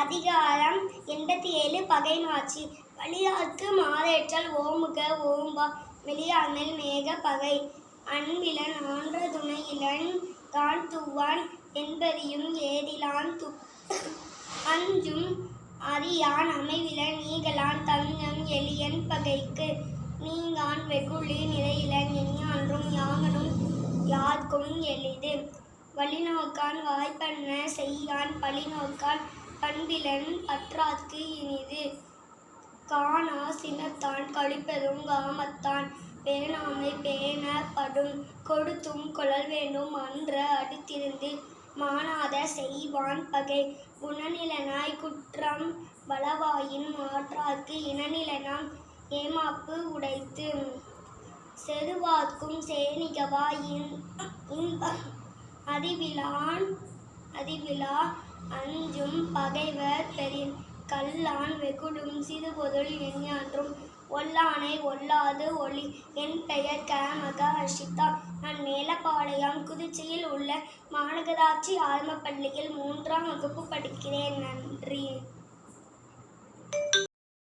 அதிகாரம் எண்பத்தி ஏழு பகை பகைமாட்சி. வழியாக்கு மாதேற்றல் ஓமுக ஓம்பா வெளியாமல் மேக பகை. அன்பிலன் ஆன்ற துணையிலன் தான் துவான் என்பதையும் ஏதிலான் து அஞ்சும் அறியான் அமைவிலன் நீகலான் தங்கம் எளியன் பகைக்கு. நீங்கான் வெகுளி நிறையிலன் எஞ்ஞான்றும் யாங்கனும் யாருக்கும் எளிது. வழிநோக்கான் வாய்ப்பண்ண செய்யான் பழிநோக்கான் பண்பிலன் பற்றார்க்கு இனிது. காணா சினத்தான் கழிப்பதும் காமத்தான். பேணாமை பேணப்படும் கொடுத்தும் கொள்ளல் வேண்டும் அன்ற அடுத்திருந்து. மாணாத செய்வான் பகை குணநிலனாய் குற்றம் வளவாயின் மாற்றார்க்கு இனநிலனாம் ஏமாப்பு உடைத்து. செருவார்க்கும் சேனிகவாயின் இன்பம் அதிவிழான் அதிவிழா அஞ்சும் பகைவர் பெரிய கல்லான் வெகுடும் சிறுபொருள் எஞ்ஞாற்றும் ஒல்லானை ஒல்லாது ஒளி. என் பெயர் கமக ஹர்ஷிதா நான் மேலப்பாளையம் குதிச்சியில் உள்ள மாநகராட்சி ஆரம்ப பள்ளியில் மூன்றாம் வகுப்பு படிக்கிறேன். நன்றி.